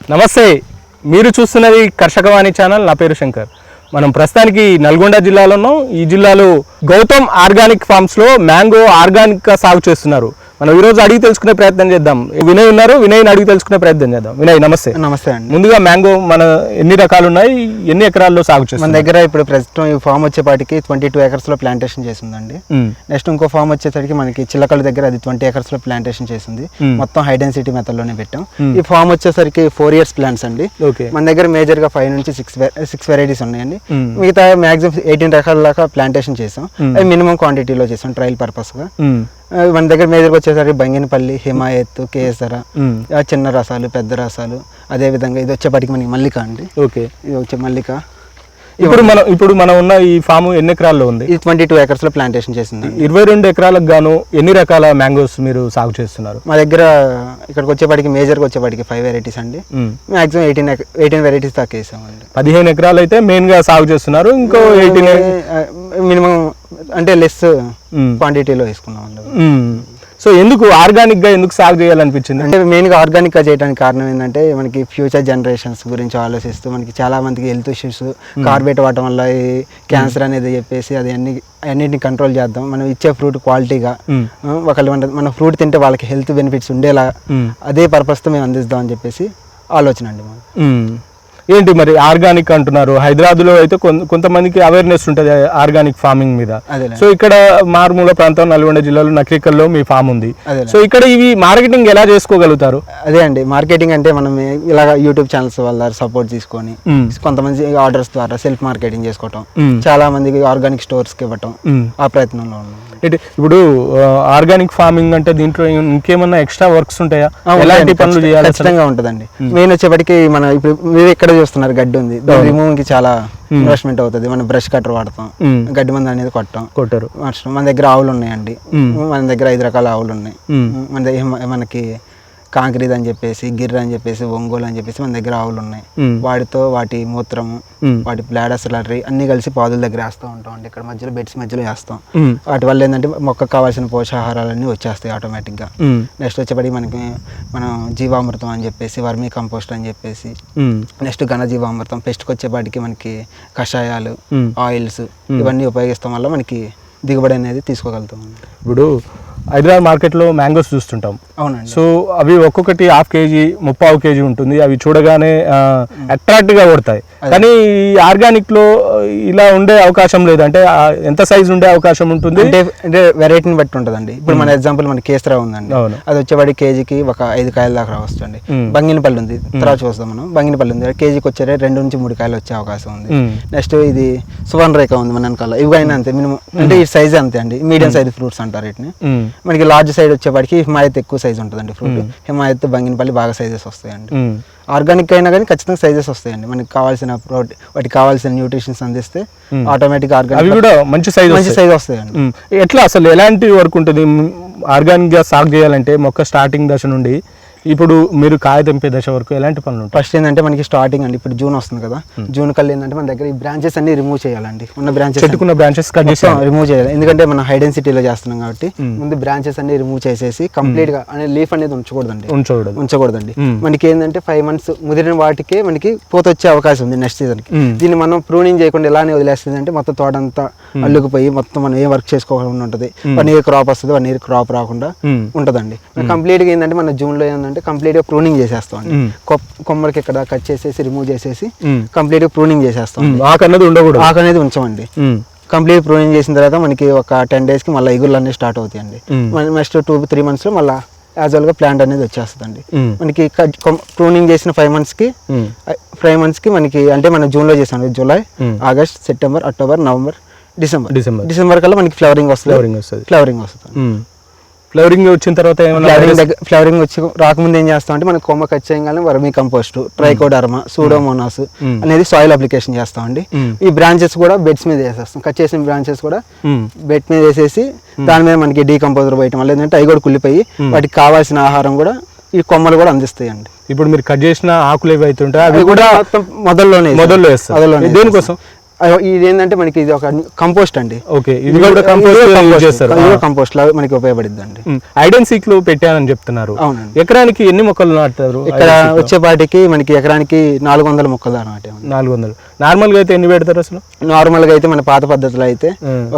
నమస్తే మీరు చూస్తున్నది కర్షకవాణి ఛానల్ నా పేరు శంకర్. మనం ప్రస్తుతానికి నల్గొండ జిల్లాలో ఉన్నాం. ఈ జిల్లాలో గౌతమ్ ఆర్గానిక్ ఫార్మ్స్లో మ్యాంగో ఆర్గానిక్గా సాగు చేస్తున్నారు. మనం ఈ రోజు అడిగి తెలుసుకునే ప్రయత్నం చేద్దాం. వినయ్ ఉన్నారు వినయ్ని అడిగి తెలుసుకునే ప్రయత్నం చేద్దాం. వినయ్ నమస్తే. నమస్తే అండి. ముందుగా మ్యాంగో మన ఎన్ని రకాలు ఉన్నాయి ఎన్ని ఎకరాల్లో సాగు మన చేస్తున్నారు? దగ్గర ఇప్పుడు ప్రస్తుతం ఈ ఫామ్ వచ్చేపాటికి ట్వంటీ టూ ఎకర్స్లో ప్లాంటేషన్ చేసిందండి. నెక్స్ట్ ఇంకో ఫామ్ వచ్చేసరికి మనకి చిల్లకల దగ్గర అది ట్వంటీ ఎకర్స్లో ప్లాంటేషన్ చేసింది. మొత్తం హై డెన్సిటీ మెథడ్లోనే పెట్టాం. ఈ ఫామ్ వచ్చేసరికి ఫోర్ ఇయర్స్ ప్లాంట్స్ అండి. ఓకే. మన దగ్గర మేజర్గా ఫైవ్ నుంచి సిక్స్ సిక్స్ వెరైటీస్ ఉన్నాయండి. మిగతా మాక్సిమం ఎయిటీన్ రకాల దాకా ప్లాంటేషన్ చేసాం. మినిమం క్వాంటిటీలో చేసాం ట్రయల్ పర్పస్గా మన దగ్గర మేజర్గా వచ్చేసరికి బంగినపల్లి హిమాయత్ కేసర చిన్న రసాలు పెద్ద రసాలు అదే విధంగా ఇది వచ్చేపాటికి మనకి మల్లిక అండి. ఓకే. ఇది వచ్చే మల్లిక. ఇప్పుడు మనం ఇప్పుడు మనం ఉన్న ఈ ఫామ్ ఎన్ని ఎకరాల్లో ఉంది? ఇది ట్వంటీ టూ ఎకర్స్లో ప్లాంటేషన్ చేసింది ఇరవై రెండు ఎకరాలకు గాను ఎన్ని రకాల మ్యాంగోస్ మీరు సాగు చేస్తున్నారు? మా దగ్గర ఇక్కడికి వచ్చేపాటికి మేజర్గా వచ్చేపాటికి ఫైవ్ వెరైటీస్ అండి. మాక్సిమం ఎయిటీన్ ఎయిటీన్ వెరైటీస్ దాకా వేసామండి. పదిహేను ఎకరాలు అయితే మెయిన్గా సాగు చేస్తున్నారు ఇంకో ఎయిటీన్ మినిమం అంటే లెస్ క్వాంటిటీలో వేసుకున్నాం అండి. సో ఎందుకు ఆర్గానిక్గా ఎందుకు సాగు చేయాలనిపించింది? అంటే మెయిన్గా ఆర్గానిక్గా చేయడానికి కారణం ఏంటంటే మనకి ఫ్యూచర్ జనరేషన్స్ గురించి ఆలోచిస్తూ మనకి చాలా మందికి హెల్త్ ఇష్యూస్ కార్బేట్ వాడటం వల్ల క్యాన్సర్ అనేది చెప్పేసి అది అన్ని అన్నిటిని కంట్రోల్ చేద్దాం. మనం ఇచ్చే ఫ్రూట్ క్వాలిటీగా. ఒకళ్ళు మన మన ఫ్రూట్ తింటే వాళ్ళకి హెల్త్ బెనిఫిట్స్ ఉండేలా. అదే పర్పస్తో మేము అందిస్తాం అని చెప్పేసి ఆలోచన అండి. ఏంటి మరి ఆర్గానిక్ అంటున్నారు హైదరాబాద్లో అయితే కొంతమందికి అవేర్నెస్ ఉంటుంది ఆర్గానిక్ ఫార్మింగ్ మీద సో ఇక్కడ మారుమూల ప్రాంతం నల్గొండ జిల్లాలో నకరికల్లో మీ ఫామ్ ఉంది సో ఇక్కడ ఇవి మార్కెటింగ్ ఎలా చేసుకోగలుగుతారు అదే అండి మార్కెటింగ్ అంటే మనం ఇలాగ యూట్యూబ్ ఛానల్స్ వల్ల సపోర్ట్ తీసుకొని. కొంతమంది ఆర్డర్స్ ద్వారా సెల్ఫ్ మార్కెటింగ్ చేసుకోవటం. చాలా మందికి ఆర్గానిక్ స్టోర్స్కి ఇవ్వటం మ్మ్. ఆ ప్రయత్నంలో ఉన్నాం ఇప్పుడు ఆర్గానిక్ ఫార్మింగ్ అంటే దీంట్లో ఇంకేమన్నా ఎక్స్ట్రా వర్క్స్ ఉంటాయా. ఎలాంటి పనులు చేయాలి? ఖచ్చితంగా ఉంటుందండి మెయిన్ వచ్చేప్పటికి మన ఇప్పుడు మీరు ఎక్కడ చూస్తున్నారు గడ్డి ఉంది. దాని రిమూవ్కి చాలా ఇన్వెస్ట్మెంట్ అవుతుంది. మనం బ్రష్ కట్టర్ వాడతాం. గడ్డి మంది అనేది కొట్టం. కొట్టారు. మన దగ్గర ఆవులు ఉన్నాయండి. మన దగ్గర ఐదు రకాల ఆవులు ఉన్నాయి. మన దగ్గర మనకి కాంక్రీట్ అని చెప్పేసి గిర్ర అని చెప్పేసి ఒంగోలు అని చెప్పేసి మన దగ్గర ఆవులు ఉన్నాయి. వాటితో వాటి మూత్రము. వాటి బ్లాడర్స్ లర్రీ అన్ని కలిసి పాదుల దగ్గర వేస్తూ ఉంటాం అండి ఇక్కడ మధ్యలో బెడ్స్ మధ్యలో వేస్తాం. వాటి వల్ల ఏంటంటే మొక్కకు కావాల్సిన పోషాహారాలన్నీ వచ్చేస్తాయి ఆటోమేటిక్గా మ్మ్. నెక్స్ట్ వచ్చేప్పటికి మనకి మనం జీవామృతం అని చెప్పేసి వర్మీ కంపోస్ట్ అని చెప్పేసి. నెక్స్ట్ ఘన జీవామృతం పెస్ట్కి వచ్చేపాటికి మనకి కషాయాలు. ఆయిల్స్ ఇవన్నీ ఉపయోగిస్తాం వల్ల మనకి దిగుబడి అనేది తీసుకోగలుగుతాం ఇప్పుడు హైదరాబాద్ మార్కెట్లో మ్యాంగోస్ చూస్తుంటాం. అవునండి. సో అవి ఒక్కొక్కటి హాఫ్ కేజీ ముప్పావు కేజీ ఉంటుంది. అవి చూడగానే అట్రాక్ట్గా కొడతాయి. కానీ ఈ ఆర్గానిక్లో ఇలా ఉండే అవకాశం లేదు. అంటే ఎంత సైజ్ ఉండే అవకాశం ఉంటుంది? అంటే వెరైటీని బట్టి ఉంటుందండి. ఇప్పుడు మన ఎగ్జాంపుల్ మన కేసరా ఉందండి. అది వచ్చేవాడి కేజీకి ఒక ఐదు కాయల దాకా రావచ్చండి. మ్మ్. బంగినపల్లి ఉంది. తర్వాత చూస్తాం మనం. బంగినపల్లి ఉంది. కేజీకి వచ్చే రెండు నుంచి మూడు కాయలు వచ్చే అవకాశం ఉంది. నెక్స్ట్ ఇది సువర్ణ రేఖ ఉంది మన వెనకాల. ఇవి అయినా అంతే. మినిమం అంటే ఈ సైజ్ అంతే అండి. మీడియం సైజ్ ఫ్రూట్స్ అంటారు వీటిని. మనకి లార్జ్ సైజ్ వచ్చేపాటికి హిమాయత్ ఎక్కువ సైజ్ ఉంటుందండి ఫ్రూట్ హిమాయత్ బంగినపల్లి బాగా సైజెస్ వస్తాయండి. ఆర్గానిక్ అయినా కానీ ఖచ్చితంగా సైజెస్ వస్తాయండి. మనకి కావాల్సిన వాటికి కావాల్సిన న్యూట్రిషన్స్ అందిస్తే ఆటోమేటిక్ ఆర్గానిక్ కూడా మంచి సైజ్ మంచి సైజ్ వస్తాయండి. ఎట్లా అసలు ఎలాంటి వర్క్ ఉంటుంది? ఆర్గానిక్గా సాగు చేయాలంటే మొక్క స్టార్టింగ్ దశ నుండి ఇప్పుడు మీరు కాయ తెంపే దశ వరకు ఎలాంటి పనులు ఫస్ట్ ఏంటంటే మనకి స్టార్టింగ్ అండి ఇప్పుడు జూన్ వస్తుంది కదా. జూన్ కల్లా ఏంటంటే మన దగ్గర ఈ బ్రాంచెస్ అన్ని రిమూవ్ చేయాలండి. ఉన్న బ్రాంచెస్ చెట్టుకున్న బ్రాంచెస్ కట్ చేసి రిమూవ్ చేయాలి. ఎందుకంటే మనం హైడెన్సిటీలో చేస్తున్నాం కాబట్టి ముందు బ్రాంచెస్ అన్ని రిమూవ్ చేసేసి కంప్లీట్గా అనేది లీఫ్ అనేది ఉంచకూడదండి. ఉంచకూడదు. ఉంచకూడదండి. మనకి ఏంటంటే ఫైవ్ మంత్స్ ముదిరిన వాటికే మనకి పూత వచ్చే అవకాశం ఉంది నెక్స్ట్ సీజన్కి. దీన్ని మనం ప్రూనింగ్ చేయకుండా ఎలానే వదిలేస్తుంది అంటే మొత్తం తోటంతా అల్లుకుపోయి మొత్తం మనం ఏం వర్క్ చేసుకోకుండా ఉంటుంది వన్ ఇయర్ క్రాప్ వస్తుంది వన్ ఇయర్ క్రాప్ రాకుండా. ఉంటుందండి. కంప్లీట్గా ఏంటంటే మన జూన్లో ఏంటంటే కంప్లీట్గా ప్రూనింగ్ చేసేస్తాం అండి మ్మ్. కొ- కొమ్మలకి ఇక్కడ కట్ చేసేసి రిమూవ్ చేసేసి మ్మ్. కంప్లీట్గా ప్రూనింగ్ చేసేస్తాం. ఆకు అన్నది ఉండకూడదు ఆకు అనేది ఉంచమండి. కంప్లీట్ ప్రూనింగ్ చేసిన తర్వాత మనకి ఒక టెన్ డేస్కి మళ్ళీ ఇగుళ్ళు అన్నీ స్టార్ట్ అవుతాయండి. నెక్స్ట్ టూ త్రీ మంత్స్లో మళ్ళీ యాజువల్గా ప్లాంట్ అనేది వచ్చేస్తుందండి. మనకి ప్రూనింగ్ చేసిన ఫైవ్ మంత్స్కి. ఫైవ్ మంత్స్కి మనకి అంటే మనం జూన్లో చేసాం July. August September October November December December December కల్లా మనకి ఫ్లవరింగ్ వస్తుంది ఫ్లవరింగ్ వస్తుంది ఫ్లవరింగ్ వస్తుంది ఫ్లవరింగ్ వచ్చిన తర్వాత ఫ్లవరింగ్ ఫ్లవరింగ్ వచ్చి రాకముందు ఏం చేస్తాం అంటే మనకి కొమ్మ కట్ చేయగానే వర్మీ కంపోస్ట్ ట్రైకోడర్మా సూడోమోనాస్. అనేది సాయిల్ అప్లికేషన్ చేస్తామండి. మ్మ్. ఈ బ్రాంచెస్ కూడా బెడ్స్ మీద వేసేస్తాం. కట్ చేసిన బ్రాంచెస్ కూడా. బెడ్ మీద వేసేసి దాని మీద మనకి డీకంపోజర్ పోయటం వల్ల ఏంటంటే అవి కూడా కుళ్ళిపోయి వాటికి కావాల్సిన ఆహారం కూడా ఈ కొమ్మలు కూడా అందిస్తాయండి. ఇప్పుడు మీరు కట్ చేసిన ఆకులు ఏవి అవుతుంటాయి అవి కూడా మొదల్లోనే మొదల్లో వేస్తారు. దేనికోసం? ఇది ఏంటంటే మనకి ఇది ఒక కంపోస్ట్ అండి. ఓకే ఇది కూడా కంపోస్ట్ కంపోస్ట్ లాగా మనకి ఉపయోగపడుద్ది అండి ఐడెన్ సీక్లో పెట్టానని చెప్తున్నారు. అవునండి. ఎకరానికి ఎన్ని మొక్కలు నాటుతారు ఇక్కడ వచ్చేపాటికి మనకి ఎకరానికి నాలుగు వందల మొక్కలు అనమాట నాలుగు వందలు నార్మల్గా అయితే ఎన్ని పెడతారు అసలు? నార్మల్గా అయితే మన పాత పద్ధతిలో అయితే.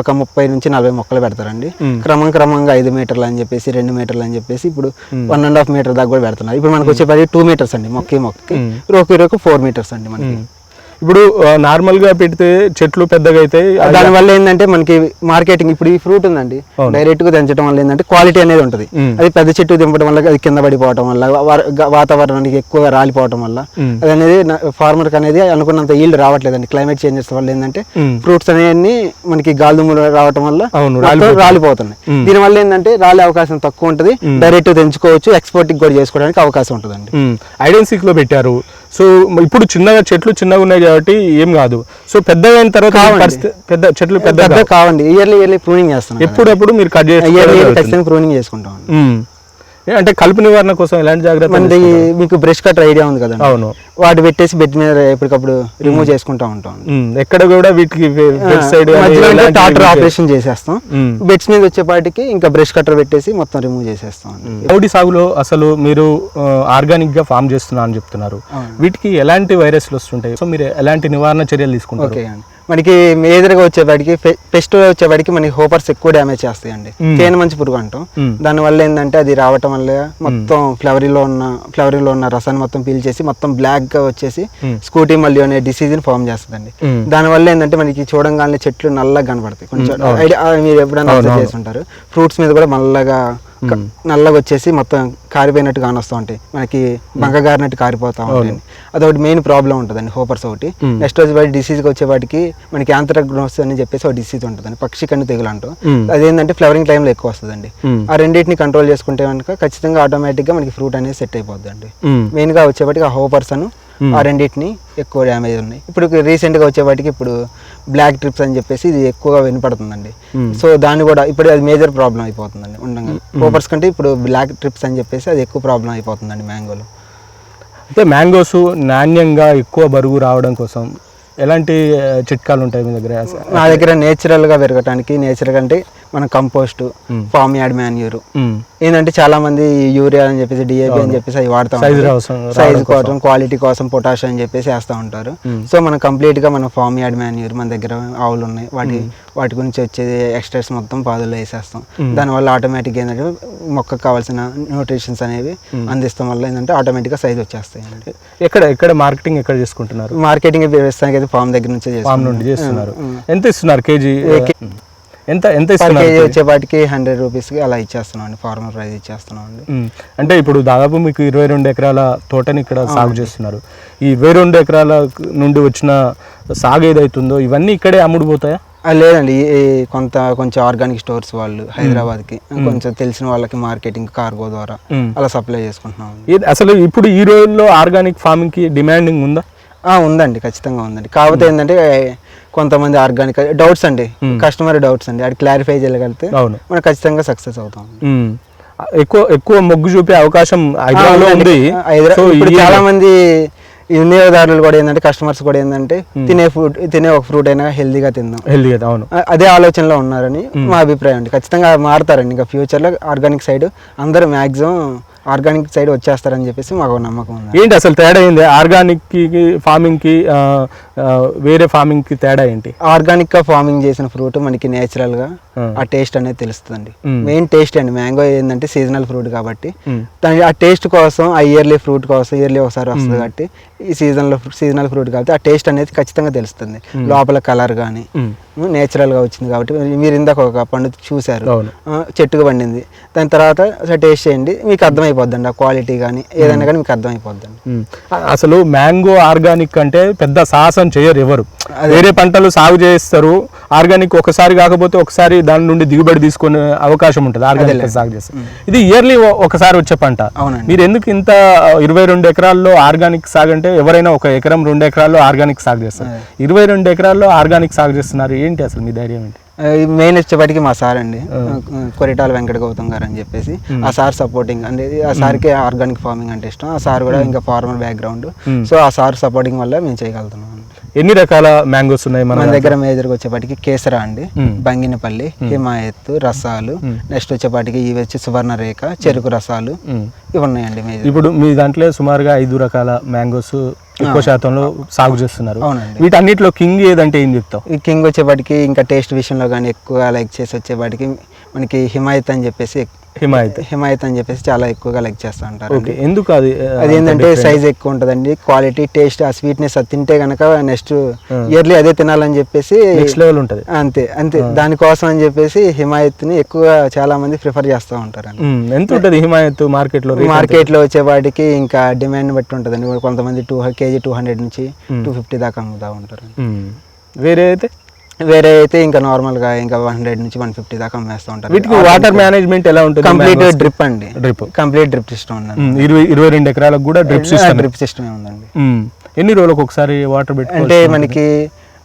ఒక ముప్పై నుంచి నలభై మొక్కలు పెడతారండి. క్రమం క్రమంగా ఐదు మీటర్లు అని చెప్పేసి రెండు మీటర్లు అని చెప్పేసి ఇప్పుడు వన్ అండ్ హాఫ్ మీటర్ దాకా కూడా పెడుతున్నారు. ఇప్పుడు మనకు వచ్చేపాటికి టూ మీటర్స్ అండి మొక్కకి మొక్కకి. రోకి రోకు ఫోర్ మీటర్స్ అండి మనకి. ఇప్పుడు నార్మల్గా పెడితే చెట్లు పెద్దగా అయితే దాని వల్ల ఏంటంటే మనకి మార్కెటింగ్ ఇప్పుడు ఈ ఫ్రూట్ ఉందండి అవును. డైరెక్ట్గా దించడం వల్ల ఏంటంటే క్వాలిటీ అనేది ఉంటుంది. అది పెద్ద చెట్టు దింపడం వల్ల అది కింద పడిపోవడం వల్ల వాతావరణానికి ఎక్కువగా రాలిపోవడం వల్ల. అది అనేది ఫార్మర్ అనేది అనుకున్నంత ఈల్డ్ రావట్లేదండి క్లైమేట్ చేంజెస్ వల్ల ఏంటంటే. ఫ్రూట్స్ అనేవి మనకి గాలిదుమ్ములు రావటం వల్ల రాలిపోతున్నాయి. రాలిపోతున్నాయి ఉమ్. దీని వల్ల ఏంటంటే రాలే అవకాశం తక్కువ ఉంటుంది డైరెక్ట్ తెంచుకోవచ్చు ఎక్స్పోర్ట్ కూడా చేసుకోవడానికి అవకాశం ఉంటుందండి ఐడెన్ సీక్లో పెట్టారు సో ఇప్పుడు చిన్నగా చెట్లు చిన్నగా ఉన్నాయి కాబట్టి ఏం కాదు. సో పెద్దగా అయిన తర్వాత. పరిస్థితి- పెద్ద చెట్లు పెద్ద కావండి. ఇయర్లీ ఇయర్లీ ప్రూనింగ్ చేస్తున్నాం ఎప్పుడప్పుడు మీరు కట్ చేసి ఖచ్చితంగా ప్రూనింగ్ చేసుకుంటాం అంటే కలుపు నివారణ కోసం ఎలాంటి జాగ్రత్త మనది మీకు బ్రష్ కట్టర్ ఐడియా ఉంది కదండి. అవును. వాటి పెట్టేసి బెడ్ మీద ఎప్పటికప్పుడు రిమూవ్ చేసుకుంటా ఉంటాం. ఎక్కడ కూడా వీటికి టాటర్ ఆపరేషన్ చేసేస్తాం. బెడ్స్ మీద వచ్చేపాటికి ఇంకా బ్రష్ కట్టర్ పెట్టేసి మొత్తం రిమూవ్ చేసేస్తాం. కౌడి సాగులో అసలు మీరు ఆర్గానిక్గా ఫామ్ చేస్తున్నా అని చెప్తున్నారు. వీటికి ఎలాంటి వైరస్లు వస్తుంటాయి? సో మీరు ఎలాంటి నివారణ చర్యలు తీసుకుంటారు? ఓకే అండి. మనకి మేజర్గా వచ్చేవాడికి పెస్ట్ వచ్చేవాడికి మనకి హోపర్స్ ఎక్కువ డ్యామేజ్ చేస్తాయండి. కేన మంచి పురుగు అంటాం. దానివల్ల ఏంటంటే అది రావటం వల్ల మొత్తం ఫ్లవరీలో ఉన్న ఫ్లవరీలో ఉన్న రసాన్ని మొత్తం పీల్చేసి మొత్తం బ్లాక్గా వచ్చేసి. స్కూటీ మళ్ళీ అనే డిసీజ్ని ఫామ్ చేస్తుందండి. దానివల్ల ఏంటంటే మనకి చూడంగానే చెట్లు నల్లగా కనబడతాయి కొంచెం మీరు ఎప్పుడైనా. చేసి ఉంటారు ఫ్రూట్స్ మీద కూడా నల్లగా క- నల్లగా వచ్చేసి మొత్తం కారిపోయినట్టు కానొస్తూ ఉంటాయి. మనకి బంక గారినట్టు కారిపోతా ఉంటాయి అదొకటి మెయిన్ ప్రాబ్లం ఉంటుందండి హోపర్స్ ఒకటి. నెక్స్ట్ వచ్చేవాటి డిసీజ్కి వచ్చేవాటికి మనకి యాంథ్రాగ్నోస్ అని చెప్పేసి ఒక డిసీజ్ ఉంటుందండి పక్షి కన్ను తెగులు అంటాం. అదేంటంటే ఫ్లవరింగ్ టైంలో ఎక్కువ వస్తుందండి. ఆ రెండింటిని కంట్రోల్ చేసుకుంటే కనుక ఖచ్చితంగా ఆటోమేటిక్గా మనకి ఫ్రూట్ అనేది సెట్ అయిపోద్దండి. మెయిన్గా వచ్చేవాటికి ఆ హోపర్స్ అను. ఆ రెండింటిని ఎక్కువ డ్యామేజ్ ఉన్నాయి. ఇప్పుడు రీసెంట్గా వచ్చేవాటికి ఇప్పుడు బ్లాక్ ట్రిప్స్ అని చెప్పేసి ఇది ఎక్కువగా వినపడుతుందండి. సో దాన్ని కూడా ఇప్పుడు అది మేజర్ ప్రాబ్లం అయిపోతుందండి ఉండగా హోపర్స్ కంటే ఇప్పుడు బ్లాక్ ట్రిప్స్ అని చెప్పేసి అది ఎక్కువ ప్రాబ్లం అయిపోతుందండి మ్యాంగోలో అయితే మ్యాంగోస్ నాణ్యంగా ఎక్కువ బరువు రావడం కోసం ఎలాంటి చిట్కాలు ఉంటాయి మీ దగ్గర? నా దగ్గర నేచురల్గా పెరగటానికి నేచురల్ అంటే మన కంపోస్ట్. Form add manure. ఏంటంటే చాలా మంది యూరియా అని చెప్పేసి డిఏపి అని చెప్పేసి అవి వాడుతూ సైజ్ కోసం. క్వాలిటీ కోసం పొటాష్ అని చెప్పేసి వేస్తూ ఉంటారు. సో మనం కంప్లీట్గా మన ఫామ్ యాడ్ మాన్యూర్ మన దగ్గర ఆవులు ఉన్నాయి. వాటి వాటి గురించి వచ్చేది ఎక్స్ట్రాస్ మొత్తం పాదుల్లో వేసేస్తాం. దానివల్ల ఆటోమేటిక్ ఏంటంటే మొక్కకు కావాల్సిన న్యూట్రిషన్స్ అనేవి అందిస్తాం వల్ల ఏంటంటే ఆటోమేటిక్గా సైజ్ వచ్చేస్తాయి ఎక్కడ ఎక్కడ మార్కెటింగ్ ఎక్కడ చేసుకుంటున్నారు? మార్కెటింగ్ ప్రస్తుతానికి అయితే ఫామ్ దగ్గర నుంచే ఫామ్ చేస్తాం నుండి చేస్తున్నారు. ఎంత ఇస్తున్నారు కేజీ? ఎంత ఎంత కేజీ వచ్చేపాటికి హండ్రెడ్ రూపీస్కి అలా ఇచ్చేస్తున్నాం అండి ఫార్మర్ ప్రైస్ ఇచ్చేస్తున్నాం అండి అంటే ఇప్పుడు దాదాపు మీకు ఇరవై రెండు ఎకరాల తోటని ఇక్కడ సాగు చేస్తున్నారు. ఈ ఇరవై రెండు ఎకరాల నుండి వచ్చిన సాగు ఏదైతుందో ఇవన్నీ ఇక్కడే అమ్ముడుపోతాయా? లేదండి కొంత కొంచెం ఆర్గానిక్ స్టోర్స్ వాళ్ళు హైదరాబాద్కి కొంచెం తెలిసిన వాళ్ళకి మార్కెటింగ్ కార్గో ద్వారా. అలా సప్లై చేసుకుంటున్నాం అసలు ఇప్పుడు ఈ రోజుల్లో ఆర్గానిక్ ఫార్మింగ్కి డిమాండింగ్ ఉందా? ఆ, ఉందండి ఖచ్చితంగా ఉందండి. కాకపోతే ఏంటంటే కొంతమంది ఆర్గానిక్ డౌట్స్ అండి. కస్టమర్ డౌట్స్ అండి. అది క్లారిఫై చేయగలిగితే అవును. మనం ఖచ్చితంగా సక్సెస్ అవుతాం. ఎక్కువ ఎక్కువ మొగ్గు చూపే అవకాశం హైదరాబాద్లో ఉంది. ఇప్పుడు చాలా మంది వినియోగదారులు కూడా ఏంటంటే కస్టమర్స్ కూడా ఏంటంటే తినే ఫుడ్ తినే ఒక ఫ్రూట్ అయినా హెల్దీగా తిందాం. హెల్దీ కదా అవును. అదే ఆలోచనలో ఉన్నారని మా అభిప్రాయం అండి. ఖచ్చితంగా మారుతారండి. ఇంకా ఫ్యూచర్లో ఆర్గానిక్ సైడ్ అందరూ మ్యాక్సిమం ఆర్గానిక్ సైడ్ వచ్చేస్తారని చెప్పేసి మాకు నమ్మకం ఉంది. ఏంటి అసలు తేడా ఏంది? ఆర్గానిక్కి ఫార్మింగ్కి వేరే ఫార్మింగ్కి తేడా ఏంటి? ఆర్గానిక్గా ఫార్మింగ్ చేసిన ఫ్రూట్ మనకి నేచురల్గా ఆ. టేస్ట్ అనేది తెలుస్తుందండి. మెయిన్ టేస్ట్ అండి. మ్యాంగో ఏంటంటే సీజనల్ ఫ్రూట్ కాబట్టి. దాని ఆ టేస్ట్ కోసం ఆ ఇయర్లీ ఫ్రూట్ కోసం ఇయర్లీ ఒకసారి వస్తుంది కాబట్టి ఈ సీజన్లో సీజనల్ ఫ్రూట్ కాబట్టి ఆ టేస్ట్ అనేది ఖచ్చితంగా తెలుస్తుంది. లోపల కలర్ కానీ ఉమ్. నేచురల్గా వచ్చింది కాబట్టి. మీరు- ఇందాక ఒక పండు చూశారు. చెట్టుకు పండింది. దాని తర్వాత టేస్ట్ చేయండి. మీకు అర్థమైపోద్దండి ఆ క్వాలిటీ కానీ ఏదైనా కానీ మీకు అర్థమైపోద్దండి. అసలు మ్యాంగో ఆర్గానిక్ అంటే పెద్ద సాహసం చేయరు ఎవరు. వేరే పంటలు సాగు చేస్తారు. ఆర్గానిక్ ఒకసారి కాకపోతే ఒకసారి దాని నుండి దిగుబడి తీసుకునే అవకాశం ఉంటుంది ఆర్గానిక్ సాగు చేస్తారు ఇది ఇయర్లీ ఒకసారి వచ్చే పంట. మీరు ఎందుకు ఇంత ఇరవై రెండు ఎకరాల్లో ఆర్గానిక్ సాగు అంటే ఎవరైనా ఒక ఎకరం రెండు ఎకరాల్లో ఆర్గానిక్ సాగు చేస్తారు. ఇరవై రెండు ఎకరాల్లో ఆర్గానిక్ సాగు చేస్తున్నారు. ఏంటి అసలు మీ ధైర్యం ఏంటి? మెయిన్ వచ్చేప్పటికి మా సార్ అండి. కొరిటాల వెంకట గౌతమ్ గారు అని చెప్పేసి ఆ సార్ సపోర్టింగ్ అంటే ఆ సార్కి ఆర్గానిక్ ఫార్మింగ్ అంటే ఇష్టం. ఆ సార్ కూడా ఇంకా ఫార్మర్ బ్యాక్గ్రౌండ్. సో ఆ సార్ సపోర్టింగ్ వల్ల మేము చేయగలుగుతున్నాం ఎన్ని రకాల మ్యాంగోస్ ఉన్నాయి మన దగ్గర మేజర్గా వచ్చేపాటికి కేసరా అండి. బంగినపల్లి హిమాయత్ రసాలు నెక్స్ట్ వచ్చేపాటికి ఇవి వచ్చి సువర్ణరేఖ చెరుకు రసాలు. ఇవి ఉన్నాయండి మేజర్ ఇప్పుడు మీ దాంట్లో సుమారుగా ఐదు రకాల మ్యాంగోస్ ఎక్కువ శాతంలో సాగు చేస్తున్నారు. అవునండి. వీటన్నిటిలో కింగ్ ఏదంటే ఏం చెప్తావు? ఈ కింగ్ వచ్చేపాటికి ఇంకా టేస్ట్ విషయంలో కానీ ఎక్కువగా లైక్ చేసి వచ్చేపాటికి మనకి హిమాయత్ అని చెప్పేసి హిమాయత్. హిమాయత్ అని చెప్పేసి చాలా ఎక్కువగా లైక్ చేస్తూ ఉంటారు ఓకే ఎందుకు అది అది ఏంటంటే సైజ్ ఎక్కువ ఉంటుందండి. క్వాలిటీ టేస్ట్ ఆ స్వీట్నెస్ అది తింటే కనుక నెక్స్ట్ ఇయర్లీ అదే తినాలని చెప్పేసి నెక్స్ట్ లెవెల్ ఉంటుంది. అంతే అంతే. దానికోసం అని చెప్పేసి హిమాయత్ని ఎక్కువ చాలా మంది ప్రిఫర్ చేస్తూ ఉంటారండి. మ్మ్. ఎంత ఉంటుంది హిమాయత్ మార్కెట్లో రేట్ మార్కెట్లో వచ్చేవాటికి ఇంకా డిమాండ్ బట్టి ఉంటుందండి. కొంతమంది టూ కేజీ టూ హండ్రెడ్ నుంచి టూ ఫిఫ్టీ దాకా అమ్ముతూ ఉంటారు. వేరే అయితే? వేరే అయితే ఇంకా నార్మల్గా ఇంకా వన్ హండ్రెడ్ నుంచి వన్ ఫిఫ్టీ దాకా అమ్మేస్తూ ఉంటారు. వీటికి వాటర్ మేనేజ్మెంట్ ఎలా ఉంటుంది? కంప్లీట్ డ్రిప్ అండి. డ్రిప్ కంప్లీట్ డ్రిప్ సిస్టమ్ ఉందండి ఇరవై ఇరవై రెండు ఎకరాలకు కూడా డ్రిప్ సిస్టమ్ డ్రిప్ సిస్టమ్ ఉందండి. ఎన్ని రోజులకు ఒకసారి వాటర్ పెట్టుకో అంటే మనకి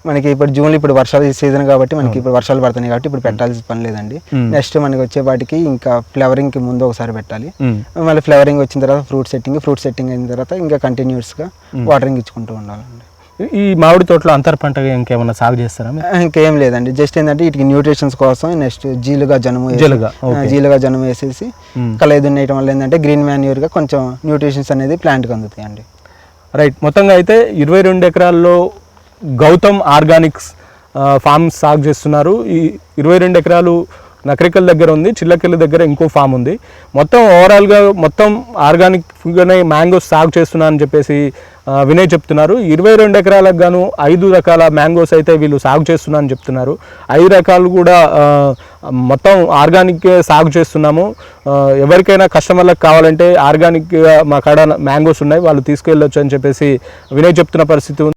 మనకి ఇప్పుడు జూన్ ఇప్పుడు వర్షాలు సీజన్ కాబట్టి మనకి ఇప్పుడు వర్షాలు పడుతున్నాయి కాబట్టి ఇప్పుడు పెట్టాల్సిన పని లేదండి. నెక్స్ట్ మనకి వచ్చేపాటికి ఇంకా ఫ్లవరింగ్కి ముందు ఒకసారి పెట్టాలి. మళ్ళీ ఫ్లవరింగ్ వచ్చిన తర్వాత ఫ్రూట్ సెట్టింగ్ ఫ్రూట్ సెట్టింగ్ అయిన తర్వాత ఇంకా కంటిన్యూస్గా వాటరింగ్ ఇచ్చుకుంటూ ఉండాలండి. ఈ మామిడి తోటలో అంతర్ పంటగా ఇంకేమన్నా సాగు చేస్తారా? ఇంకేం లేదండి జస్ట్ ఏంటంటే వీటికి న్యూట్రిషన్స్ కోసం నెక్స్ట్ జీలుగా జనుము జీలుగా. జీలుగా జనుము వేసేసి మ్మ్. కలయి దున్నేయటం వల్ల ఏంటంటే గ్రీన్ మాన్యూర్గా కొంచెం న్యూట్రిషన్స్ అనేది ప్లాంట్కి అందుతాయండి రైట్ మొత్తంగా అయితే ఇరవై రెండు ఎకరాల్లో గౌతమ్ ఆర్గానిక్స్ ఫామ్ సాగు చేస్తున్నారు ఈ ఇరవై రెండు ఎకరాలు నకరికల్ దగ్గర ఉంది చిల్లకెల్లి దగ్గర ఇంకో ఫామ్ ఉంది. మొత్తం ఓవరాల్గా మొత్తం ఆర్గానిక్గానే మ్యాంగోస్ సాగు చేస్తున్నా అని చెప్పేసి వినయ్ చెప్తున్నారు. ఇరవై రెండు ఎకరాలకు గాను ఐదు రకాల మ్యాంగోస్ అయితే వీళ్ళు సాగు చేస్తున్నా అని చెప్తున్నారు. ఐదు రకాలు కూడా మొత్తం ఆర్గానిక్ సాగు చేస్తున్నాము. ఎవరికైనా కస్టమర్లకు కావాలంటే ఆర్గానిక్గా మా కాడ మ్యాంగోస్ ఉన్నాయి వాళ్ళు తీసుకెళ్ళొచ్చు అని చెప్పేసి వినయ్ చెప్తున్న పరిస్థితి ఉంది.